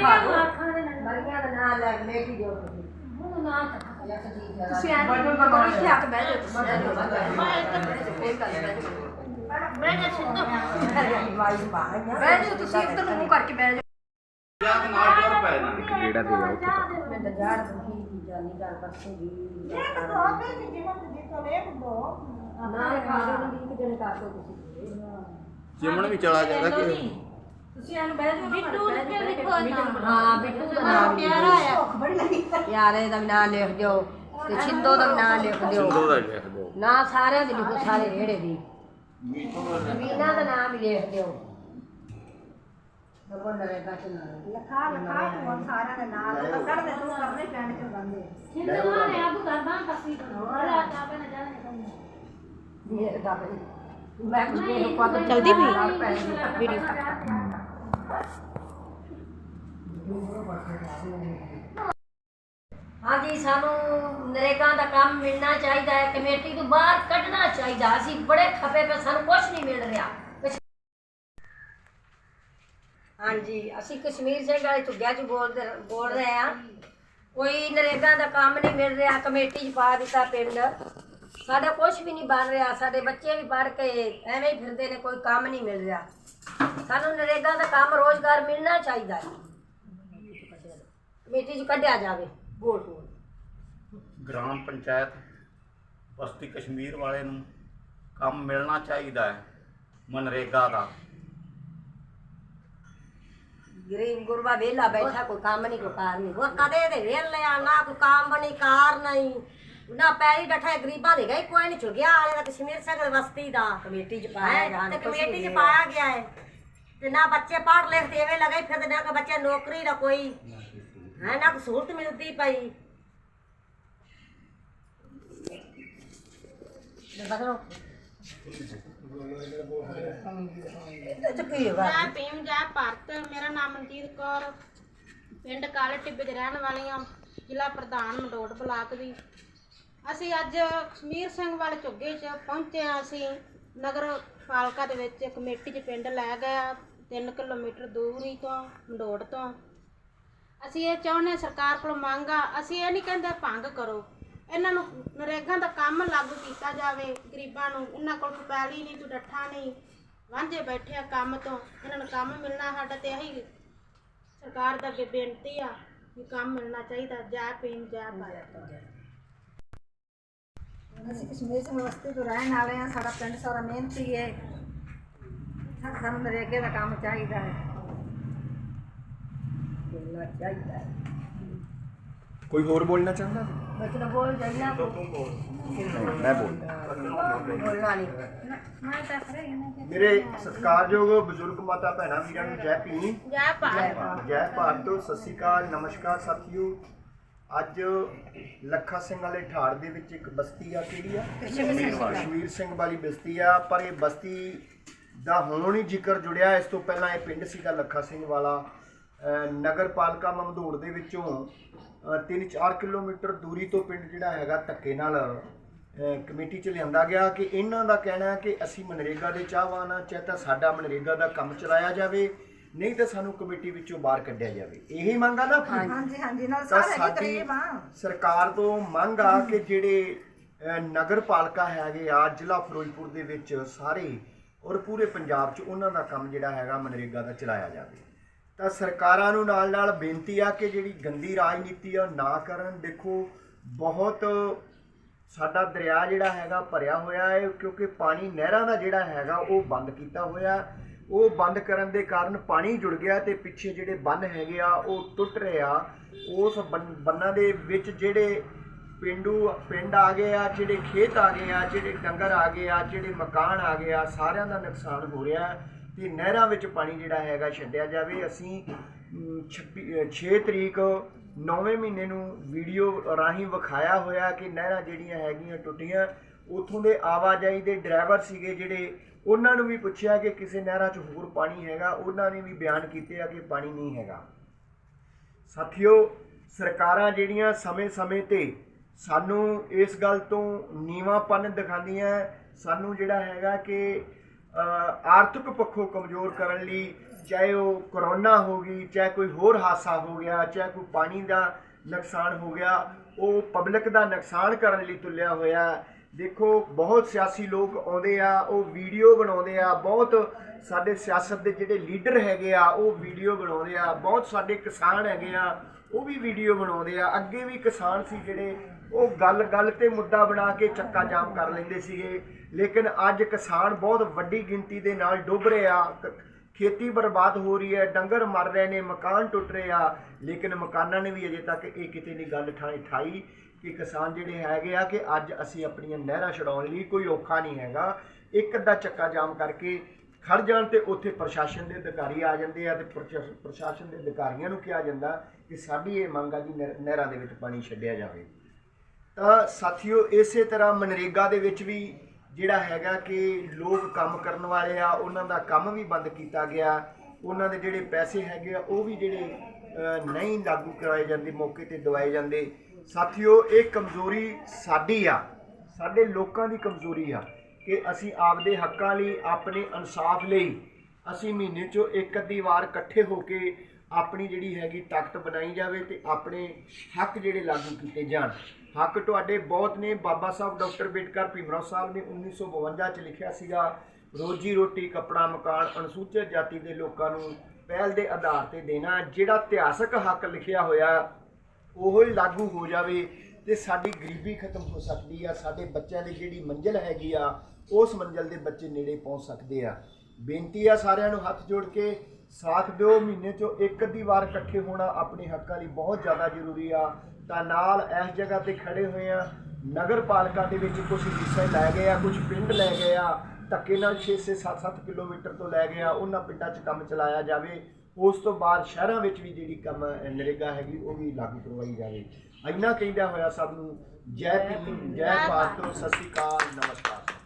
ਖਾ ਲਓ। ਅੱਖਾਂ ਦੇ ਨਾਲ? ਬੜੀਆਂ ਦਾ ਨਾਂ ਲੈ ਮੇਟੀ ਜੋ ਤੁਸੀਂ। ਉਹਨੂੰ ਨਾ ਤਾਂ ਇੱਕ ਚੀਜ਼ ਦਾ ਤੁਸੀਂ ਐਂ ਕਰੋ ਇੱਥੇ ਆ ਕੇ ਬਹਿ ਜਾਓ ਤੁਸੀਂ। ਬਹਿ ਜਾਓ, ਬਹਿ ਜਾਓ। ਮੈਂ ਕੋਈ ਗੱਲ ਬਹਿ ਜਾਓ। ਮੈਂ ਜੇ ਸਿੱਧਾ। ਬਹਿ ਜਾਓ ਤੁਸੀਂ ਇੱਧਰ ਨੂੰ ਮੂੰਹ ਕਰਕੇ ਬਹਿ ਜਾਓ। ਜਾਂ ਨਾਲ ਟੁਰ ਪੈ ਜਾਣਾ ਜਿਹੜਾ ਦੇ ਉੱਥੇ ਮੈਂ ਤਾਂ ਜਾੜ ਦੁਖੀ ਦੀ ਜਾਨੀ ਗੱਲ ਪਰਸੋਂ ਦੀ ਨਾ ਖਾ ਲਓ ਨਹੀਂ ਕਿ ਦਿਨ ਕਰ ਦੋ ਤੁਸੀਂ। ਚਿਮਣ ਵੀ ਚਲਾ ਜਾਂਦਾ ਕਿ ਤੁਸੀਂ ਬਹਿ ਜਾਓ ਬਿੱਟੂ ਨੂੰ ਕਿਉਂ ਲਿਖੋ ਹਾਂ ਬਿੱਟੂ ਦਾ ਨਾਮ ਨਾਮ ਪਿਆਰਾ ਆ ਯਾਰੇ ਦਾ ਵੀ ਨਾਂ ਲਿਖ ਦਿਓ ਤੇ ਛਿੰਦੋ ਦਾ ਵੀ ਨਾਂ ਲਿਖ ਦਿਓ ਦਾ ਲਿਖ ਦਿਓ ਨਾ ਸਾਰਿਆਂ ਦੇ ਲਿਖੋ ਸਾਰੇ ਰੇੜੇ ਦੀ ਮੀਨਾ ਦਾ ਨਾਮ ਵੀ ਲਿਖ ਦਿਓ ਨੰਬਰ ਨਰੇਗਾ ਚ ਨਾਮ ਲਖਾ ਲਖਾ ਤੂੰ ਸਾਰਿਆਂ ਦੇ ਨਾਲ ਕੱਢ ਦੇ ਤੂੰ ਕਰਨੇ ਪੈਣ ਚ ਬੰਦੇ ਸਿੰਧੂ ਨੇ ਆਪ ਕਰਦਾ ਕੱਸੀ ਤੋਂ ਅਰੇ ਆ ਬਣਾ ਜਾਣੇ ਇਹ ਦਾ ਮੈਂ ਕੁਝ ਨਹੀਂ ਪਤਾ ਜਲਦੀ ਵੀ। ਵੀਡੀਓ ਹਾਂਜੀ, ਸਾਨੂੰ ਨਰੇਗਾ ਦਾ ਕੰਮ ਮਿਲਣਾ ਚਾਹੀਦਾ ਹੈ, ਕਮੇਟੀ ਤੋਂ ਬਾਹਰ ਕੱਢਣਾ ਚਾਹੀਦਾ। ਅਸੀਂ ਬੜੇ ਖਪੇ ਪਏ, ਸਾਨੂੰ ਕੁਝ ਨਹੀਂ ਮਿਲ ਰਿਹਾ। ਹਾਂਜੀ, ਅਸੀਂ ਕਸ਼ਮੀਰ ਸਿੰਘ ਵਾਲੇ ਝੁੱਗਿਆ ਚ ਬੋਲਦੇ ਬੋਲ ਰਹੇ ਆ ਕੋਈ ਨਰੇਗਾ ਦਾ ਕੰਮ ਨਹੀਂ ਮਿਲ ਰਿਹਾ, ਕਮੇਟੀ ਚ ਪਾ ਦਿੱਤਾ ਪਿੰਡ। ਸਾਡਾ ਕੁਝ ਵੀ ਨਹੀਂ ਬਣ ਰਿਹਾ, ਸਾਡੇ ਬੱਚੇ ਵੀ ਪੜ੍ਹ ਕੇ ਐਵੇਂ ਹੀ ਫਿਰਦੇ ਨੇ, ਕੋਈ ਕੰਮ ਨਹੀਂ ਮਿਲ ਰਿਹਾ। ਸਾਨੂੰ ਨਰੇਗਾ ਦਾ ਕੰਮ ਰੋਜ਼ਗਾਰ ਮਿਲਣਾ ਚਾਹੀਦਾ ਹੈ। ਕਮੇਟੀ ਚ ਕੱਢਿਆ ਜਾਵੇ ਵੋਟ ਵੋਟ ਗ੍ਰਾਮ ਪੰਚਾਇਤ ਬਸਤੀ ਕਸ਼ਮੀਰ ਵਾਲੇ ਨੂੰ ਕੰਮ ਮਿਲਣਾ ਚਾਹੀਦਾ ਹੈ ਮਨਰੇਗਾ ਦਾ। ਗਰੀਬ ਗੁਰਬਾ ਵੇਲਾ ਬੈਠਾ ਕੋਈ ਕੰਮ ਨਹੀਂ ਕੋਈ ਕਾਰ ਨਹੀਂ ਉਹ ਕਦੇ ਦੇ ਵੇਲਿਆ ਨਾ ਕੋਈ ਕੰਮ ਨਹੀਂ ਕਾਰ ਨਹੀਂ। ਨਾ ਪੈਰੀ ਡਠਾ ਗਰੀਬਾਂ ਦੇ ਗਈ ਕੋਈ ਨਹੀਂ ਚੁਗਿਆ ਵਾਲੇ ਦਾ ਕਸ਼ਮੀਰ ਸਿੰਘ ਬਸਤੀ ਦਾ। ਕਮੇਟੀ ਚ ਪਾਇਆ ਗਿਆ ਤੇ ਕਮੇਟੀ ਚ ਪਾਇਆ ਗਿਆ ਹੈ। ਤੇ ਨਾ ਬੱਚੇ ਪੜ੍ਹ ਲਿਖ ਦੇਵੇ ਐਵੇਂ ਫਿਰ ਫਿਰਦੇ ਨਾ ਕਿ ਬੱਚੇ ਨੌਕਰੀ, ਨਾ ਕੋਈ। ਹੈ, ਨਾ ਕੋਈ ਸਹੂਲਤ ਮਿਲਦੀ ਪਈ ਬਦਲੋ। ਚੁੱਕੀ ਹੋਗਾ ਮੈਂ ਭੀਮ ਜੈ ਭਾਰਤ, ਮੇਰਾ ਨਾਮ ਮਨਜੀਤ ਕੌਰ। ਪਿੰਡ ਕਾਲੇ ਟਿੱਬੇ ਦੇ ਰਹਿਣ ਵਾਲੀ ਹਾਂ, ਜ਼ਿਲ੍ਹਾ ਪ੍ਰਧਾਨ ਮਡੋਟ ਬਲਾਕ ਦੀ। ਅਸੀਂ ਅੱਜ ਕਸ਼ਮੀਰ ਸਿੰਘ ਵਾਲੇ ਝੁੱਗੇ 'ਚ ਪਹੁੰਚੇ ਹਾਂ ਅਸੀਂ। ਨਗਰ ਪਾਲਿਕਾ ਦੇ ਵਿੱਚ ਕਮੇਟੀ 'ਚ ਪਿੰਡ ਲੈ ਗਿਆ 3 ਕਿਲੋਮੀਟਰ ਦੂਰੀ ਤੋਂ, ਮੰਡੋੜ ਤੋਂ। ਅਸੀਂ ਇਹ ਚਾਹੁੰਦੇ ਹਾਂ ਸਰਕਾਰ ਕੋਲ ਮੰਗ ਆ, ਅਸੀਂ ਇਹ ਨਹੀਂ ਕਹਿੰਦੇ ਭੰਗ ਕਰੋ। ਇਹਨਾਂ ਨੂੰ ਨਰੇਗਾ ਦਾ ਕੰਮ ਲਾਗੂ ਕੀਤਾ ਜਾਵੇ, ਗਰੀਬਾਂ ਨੂੰ। ਇਹਨਾਂ ਕੋਲ ਕੋਈ ਪੈਲੀ ਨਹੀਂ ਤੂੰ ਡੱਠਾ ਨਹੀਂ। ਵਾਂਝੇ ਬੈਠੇ ਆ ਕੰਮ ਤੋਂ। ਇਹਨਾਂ ਨੂੰ ਕੰਮ ਮਿਲਣਾ ਸਾਡਾ ਤੇ, ਇਹੀ ਸਰਕਾਰ ਦਾ ਅੱਗੇ ਬੇਨਤੀ ਆ ਵੀ ਕੰਮ ਮਿਲਣਾ ਚਾਹੀਦਾ, ਜੈ ਭੀਮ, ਜੈ ਭਾਰਤ। ਅਸੀਂ ਕਸ਼ਮੀਰ ਸਿੰਘ ਤੋਂ ਰਹਿਣ ਵਾਲੇ ਆ, ਸਾਡਾ ਪਿੰਡ ਸਾਰਾ ਮਿਹਨਤੀ ਹੈ ਸਾਨੂੰ ਨਰੇਗੇ ਦਾ ਕੰਮ ਚਾਹੀਦਾ ਹੈ। ਮਿਲਣਾ ਚਾਹੀਦਾ ਹੈ। ਕੋਈ ਹੋਰ ਬੋਲਣਾ ਚਾਹੁੰਦਾ? ਬਚਨ ਬੋਲ ਜਾਈਨਾ ਕੋ ਮੈਂ ਬੋਲਦਾ। ਬੋਲਣਾ ਨਹੀਂ। ਮੇਰੇ ਸਤਿਕਾਰਯੋਗ ਬਜ਼ੁਰਗ ਮਾਤਾ ਭੈਣਾਂ ਵੀਰਾਂ ਨੂੰ ਜੈ ਭੀਮ। ਜੈ ਭਾਰਤ। ਜੈ ਭਾਰਤ। ਸਤਿ ਸ਼੍ਰੀ ਅਕਾਲ ਨਮਸਕਾਰ ਸਾਥੀਓ। ਅੱਜ ਲੱਖਾ ਸਿੰਘ ਵਾਲੇ ਠਾੜ ਦੇ ਵਿੱਚ ਇੱਕ ਬਸਤੀ ਆ ਕਿਹੜੀ ਆ? ਕਸ਼ਮੀਰ ਸਿੰਘ ਵਾਲੀ ਬਸਤੀ ਆ ਪਰ ਇਹ ਬਸਤੀ ਦਾ ਹੁਣ ਹੀ ਜ਼ਿਕਰ ਜੁੜਿਆ। ਇਸ ਤੋਂ ਪਹਿਲਾਂ ਇਹ ਪਿੰਡ ਸੀਗਾ ਲੱਖਾ ਸਿੰਘ ਵਾਲਾ। ਨਗਰ ਪਾਲਿਕਾ ਮਮਦੂੜ ਦੇ ਵਿੱਚੋਂ 3-4 ਕਿਲੋਮੀਟਰ ਦੂਰੀ ਤੋਂ ਪਿੰਡ ਜਿਹੜਾ ਹੈਗਾ ਧੱਕੇ ਨਾਲ ਕਮੇਟੀ ਚ ਲਿਆਂਦਾ ਗਿਆ ਕਿ ਇਹਨਾਂ ਦਾ ਕਹਿਣਾ ਹੈ ਕਿ ਅਸੀਂ ਮਨਰੇਗਾ ਦੇ ਚਾਹਵਾਨ ਹਾਂ ਚਾਹੇ ਤਾਂ ਸਾਡਾ ਮਨਰੇਗਾ ਦਾ ਕੰਮ ਚਲਾਇਆ ਜਾਵੇ ਨਹੀਂ ਤਾਂ ਸਾਨੂੰ ਕਮੇਟੀ ਵਿੱਚੋਂ ਬਾਹਰ ਕੱਢਿਆ ਜਾਵੇ। ਇਹੀ ਮੰਗ ਆ ਨਾ? ਹਾਂਜੀ ਹਾਂਜੀ ਨਾਲ ਸਾਰੇ ਗਰੀਬ ਆ ਸਰਕਾਰ ਤੋਂ ਮੰਗ ਆ ਕਿ ਜਿਹੜੇ ਨਗਰ ਪਾਲਿਕਾ ਹੈਗੇ ਆ ਜ਼ਿਲ੍ਹਾ ਫਿਰੋਜ਼ਪੁਰ ਦੇ ਵਿੱਚ ਸਾਰੇ ਔਰ ਪੂਰੇ ਪੰਜਾਬ 'ਚ ਉਹਨਾਂ ਦਾ ਕੰਮ ਜਿਹੜਾ ਹੈਗਾ ਮਨਰੇਗਾ ਦਾ ਚਲਾਇਆ ਜਾਵੇ। ਤਾਂ ਸਰਕਾਰਾਂ ਨੂੰ ਨਾਲ ਨਾਲ ਬੇਨਤੀ ਆ ਕਿ ਜਿਹੜੀ ਗੰਦੀ ਰਾਜਨੀਤੀ ਆ ਉਹ ਨਾ ਕਰਨ। ਦੇਖੋ, ਬਹੁਤ ਸਾਡਾ ਦਰਿਆ ਜਿਹੜਾ ਹੈਗਾ ਭਰਿਆ ਹੋਇਆ ਹੈ, ਕਿਉਂਕਿ ਪਾਣੀ ਨਹਿਰਾਂ ਦਾ ਜਿਹੜਾ ਹੈਗਾ ਉਹ ਬੰਦ ਕੀਤਾ ਹੋਇਆ। ਉਹ ਬੰਦ ਕਰਨ ਦੇ ਕਾਰਨ ਪਾਣੀ ਜੁੜ ਗਿਆ ਤੇ ਪਿੱਛੇ ਜਿਹੜੇ ਬੰਨ ਹੈਗੇ ਆ, ਉਹ ਟੁੱਟ ਰਹੇ ਆ। ਉਸ ਬੰਨ- ਬੰਨਾਂ ਦੇ ਵਿੱਚ ਜਿਹੜੇ ਪਿੰਡੂ ਪਿੰਡ ਆ ਗਏ ਆ, ਜਿਹੜੇ ਖੇਤ ਆ ਗਏ ਆ, ਜਿਹੜੇ ਡੰਗਰ ਆ ਗਏ ਆ, ਜਿਹੜੇ ਮਕਾਨ ਆ ਗਏ ਆ, ਸਾਰਿਆਂ ਦਾ ਨੁਕਸਾਨ ਹੋ ਰਿਹਾ ਹੈ ਤੇ ਨਹਿਰਾਂ ਵਿੱਚ ਪਾਣੀ ਜਿਹੜਾ ਹੈਗਾ ਛੱਡਿਆ ਜਾਵੇ। ਅਸੀਂ 26 6 ਤਰੀਕ ਨੌਵੇਂ ਮਹੀਨੇ ਨੂੰ ਵੀਡੀਓ ਰਾਹੀਂ ਵਿਖਾਇਆ ਹੋਇਆ ਕਿ ਨਹਿਰਾਂ ਜਿਹੜੀਆਂ ਹੈਗੀਆਂ ਟੁੱਟੀਆਂ, ਉਥੋਂ ਦੇ ਆਵਾਜਾਈ ਦੇ ਡਰਾਈਵਰ ਸੀਗੇ ਜਿਹੜੇ, ਉਹਨਾਂ ਨੂੰ ਵੀ ਪੁੱਛਿਆ ਕਿ ਕਿਸੇ ਨਹਿਰਾਂ 'ਚ ਹੋਰ ਪਾਣੀ ਹੈਗਾ, ਉਹਨਾਂ ਨੇ ਵੀ ਬਿਆਨ ਕੀਤੇ ਆ ਕਿ ਪਾਣੀ ਨਹੀਂ ਹੈਗਾ। ਸਾਥੀਓ, ਸਰਕਾਰਾਂ ਜਿਹੜੀਆਂ ਸਮੇਂ-ਸਮੇਂ ਤੇ ਸਾਨੂੰ ਇਸ ਗੱਲ ਤੋਂ ਨੀਵਾਂਪਨ ਦਿਖਾਉਂਦੀਆਂ ਸਾਨੂੰ ਜਿਹੜਾ ਹੈਗਾ ਕਿ ਆਰਥਿਕ ਪੱਖੋਂ ਕਮਜ਼ੋਰ ਕਰਨ ਲਈ ਚਾਹੇ ਉਹ ਕਰੋਨਾ ਹੋ ਗਈ, ਚਾਹੇ ਕੋਈ ਹੋਰ ਹਾਦਸਾ ਹੋ ਗਿਆ, ਚਾਹੇ ਕੋਈ ਪਾਣੀ ਦਾ ਨੁਕਸਾਨ ਹੋ ਗਿਆ, ਉਹ ਪਬਲਿਕ ਦਾ ਨੁਕਸਾਨ ਕਰਨ ਲਈ ਤੁਲਿਆ ਹੋਇਆ ਦੇਖੋ, ਬਹੁਤ ਸਿਆਸੀ ਲੋਕ ਆਉਂਦੇ ਆ, ਉਹ ਵੀਡੀਓ ਬਣਾਉਂਦੇ ਆ, ਬਹੁਤ ਸਾਡੇ ਸਿਆਸਤ ਦੇ ਜਿਹੜੇ ਲੀਡਰ ਹੈਗੇ ਆ, ਉਹ ਵੀਡੀਓ ਬਣਾਉਂਦੇ ਆ, ਬਹੁਤ ਸਾਡੇ ਕਿਸਾਨ ਹੈਗੇ ਆ, ਉਹ ਵੀ ਵੀਡੀਓ ਬਣਾਉਂਦੇ ਆ। ਅੱਗੇ ਵੀ ਕਿਸਾਨ ਸੀ ਜਿਹੜੇ ਉਹ ਗੱਲ ਗੱਲ ਤੇ ਮੁੱਦਾ ਬਣਾ ਕੇ ਚੱਕਾ ਜਾਮ ਕਰ ਲੈਂਦੇ ਸੀਗੇ। ਲੇਕਿਨ ਅੱਜ ਕਿਸਾਨ ਬਹੁਤ ਵੱਡੀ ਗਿਣਤੀ ਦੇ ਨਾਲ ਡੁੱਬ ਰਹੇ ਆ। ਖੇਤੀ ਬਰਬਾਦ ਹੋ ਰਹੀ ਹੈ, ਡੰਗਰ ਮਰ ਰਹੇ ਨੇ, ਮਕਾਨ ਟੁੱਟ ਰਹੇ ਆ। ਲੇਕਿਨ ਮਕਾਨਾਂ ਨੇ ਵੀ ਅਜੇ ਤੱਕ ਇਹ ਕਿਤੇ ਨਹੀਂ ਗੱਲ ਠਾਈ ਠਾਈ ਕਿ ਕਿਸਾਨ ਜਿਹੜੇ ਹੈਗੇ ਆ ਕਿ ਅੱਜ ਅਸੀਂ ਆਪਣੀਆਂ ਨਹਿਰਾਂ ਛਡਾਉਣ ਲਈ ਕੋਈ ਔਖਾ ਨਹੀਂ ਹੈਗਾ। ਇੱਕ ਅੱਧਾ ਚੱਕਾ ਜਾਮ ਕਰਕੇ ਖੜ ਜਾਣ ਤੇ ਉੱਥੇ ਪ੍ਰਸ਼ਾਸਨ ਦੇ ਅਧਿਕਾਰੀ ਆ ਜਾਂਦੇ ਆ ਤੇ ਪ੍ਰਸ਼ਾਸ- ਪ੍ਰਸ਼ਾਸਨ ਦੇ ਅਧਿਕਾਰੀਆਂ ਨੂੰ ਕਿਹਾ ਜਾਂਦਾ ਕਿ ਸਾਡੀ ਇਹ ਮੰਗ ਆ ਜੀ ਨਹਿ- ਨਹਿਰਾਂ ਦੇ ਵਿੱਚ ਪਾਣੀ ਛੱਡਿਆ ਜਾਵੇ। ਤਾਂ ਸਾਥੀਓ ਇਸੇ ਤਰ੍ਹਾਂ ਮਨਰੇਗਾ ਦੇ ਵਿੱਚ ਵੀ ਜਿਹੜਾ ਹੈਗਾ ਕਿ ਲੋਕ ਕੰਮ ਕਰਨ ਵਾਲੇ ਆ, ਉਹਨਾਂ ਦਾ ਕੰਮ ਵੀ ਬੰਦ ਕੀਤਾ ਗਿਆ। ਉਹਨਾਂ ਦੇ ਜਿਹੜੇ ਪੈਸੇ ਹੈਗੇ ਆ, ਉਹ ਵੀ ਜਿਹੜੇ ਨਹੀਂ ਲਾਗੂ ਕਰਾਏ ਜਾਂਦੇ, ਮੌਕੇ ਤੇ ਦਵਾਏ ਜਾਂਦੇ। ਸਾਥੀਓ ਇਹ ਕਮਜ਼ੋਰੀ ਸਾਡੀ ਆ, ਸਾਡੇ ਲੋਕਾਂ ਦੀ ਕਮਜ਼ੋਰੀ ਆ ਕਿ ਅਸੀਂ ਆਪਦੇ ਹੱਕਾਂ ਲਈ, ਆਪਣੇ ਇਨਸਾਫ ਲਈ ਅਸੀਂ ਮਹੀਨੇ 'ਚੋਂ ਇੱਕ ਅੱਧੀ ਵਾਰ ਇਕੱਠੇ ਹੋ ਕੇ ਆਪਣੀ ਜਿਹੜੀ ਹੈਗੀ ਤਾਕਤ ਬਣਾਈ ਜਾਵੇ ਤੇ ਆਪਣੇ ਹੱਕ ਜਿਹੜੇ ਲਾਗੂ ਕੀਤੇ ਜਾਣ। ਹੱਕ ਤੁਹਾਡੇ ਬਹੁਤ ਨੇ। ਬਾਬਾ ਸਾਹਿਬ ਡਾਕਟਰ ਬੇਟਕਰ ਭੀਮਰਾਓ ਸਾਹਿਬ ਨੇ 1952 ਚ ਲਿਖਿਆ ਸੀਗਾ, ਰੋਜੀ ਰੋਟੀ, ਕੱਪੜਾ, ਮਕਾਨ ਅਨੁਸੂਚਿਤ ਜਾਤੀ ਦੇ ਲੋਕਾਂ ਨੂੰ ਪਹਿਲ ਦੇ ਆਧਾਰ ਤੇ ਦੇਣਾ। ਜਿਹੜਾ ਇਤਿਹਾਸਕ ਹੱਕ ਲਿਖਿਆ ਹੋਇਆ, ਉਹ ਹੀ ਲਾਗੂ ਹੋ ਜਾਵੇ ਤੇ ਸਾਡੀ ਗਰੀਬੀ ਖਤਮ ਹੋ ਸਕਦੀ ਆ। ਸਾਡੇ ਬੱਚਿਆਂ ਦੀ ਜਿਹੜੀ ਮੰਜ਼ਿਲ ਹੈਗੀ ਆ, ਉਸ ਮੰਜ਼ਿਲ ਦੇ ਬੱਚੇ ਨੇੜੇ ਪਹੁੰਚ ਸਕਦੇ ਆ। ਬੇਨਤੀ ਆ ਸਾਰਿਆਂ ਨੂੰ ਹੱਥ ਜੋੜ ਕੇ, ਸਾਥ ਦਿਓ। ਮਹੀਨੇ ਚੋਂ ਇੱਕ ਅੱਧੀ ਵਾਰ ਇਕੱਠੇ ਹੋਣਾ ਆਪਣੇ ਹੱਕਾਂ ਲਈ ਬਹੁਤ ਜ਼ਿਆਦਾ ਜ਼ਰੂਰੀ ਆ। ਤਾਂ ਨਾਲ ਇਸ ਜਗ੍ਹਾ ਤੇ ਖੜੇ ਹੋਏ ਆ। ਨਗਰ ਪਾਲਿਕਾ ਦੇ ਵਿੱਚ ਕੁਝ ਹਿੱਸੇ ਲੈ ਗਏ ਆ ਕੁਝ ਪਿੰਡ ਲੈ ਗਏ ਆ। ਧੱਕੇ ਨਾਲ 6 6 7 7 ਕਿਲੋਮੀਟਰ ਤੋਂ ਲੈ ਗਏ ਆ। ਉਹਨਾਂ ਪਿੰਡਾਂ 'ਚ ਕੰਮ ਚਲਾਇਆ ਜਾਵੇ। ਉਸ ਤੋਂ ਬਾਅਦ ਸ਼ਹਿਰਾਂ ਵਿੱਚ ਵੀ ਜਿਹੜੀ ਕੰਮ ਨਰੇਗਾ ਹੈਗੀ ਉਹ ਵੀ ਲਾਗੂ ਕਰਵਾਈ ਜਾਵੇ। ਇੰਨਾ ਕਹਿੰਦਾ ਹੋਇਆ ਸਭ ਨੂੰ। ਜੈ ਭੀਮ ਜੈ ਭਾਰਤ ਸਤਿ ਸ਼੍ਰੀ ਅਕਾਲ ਨਮਸਕਾਰ।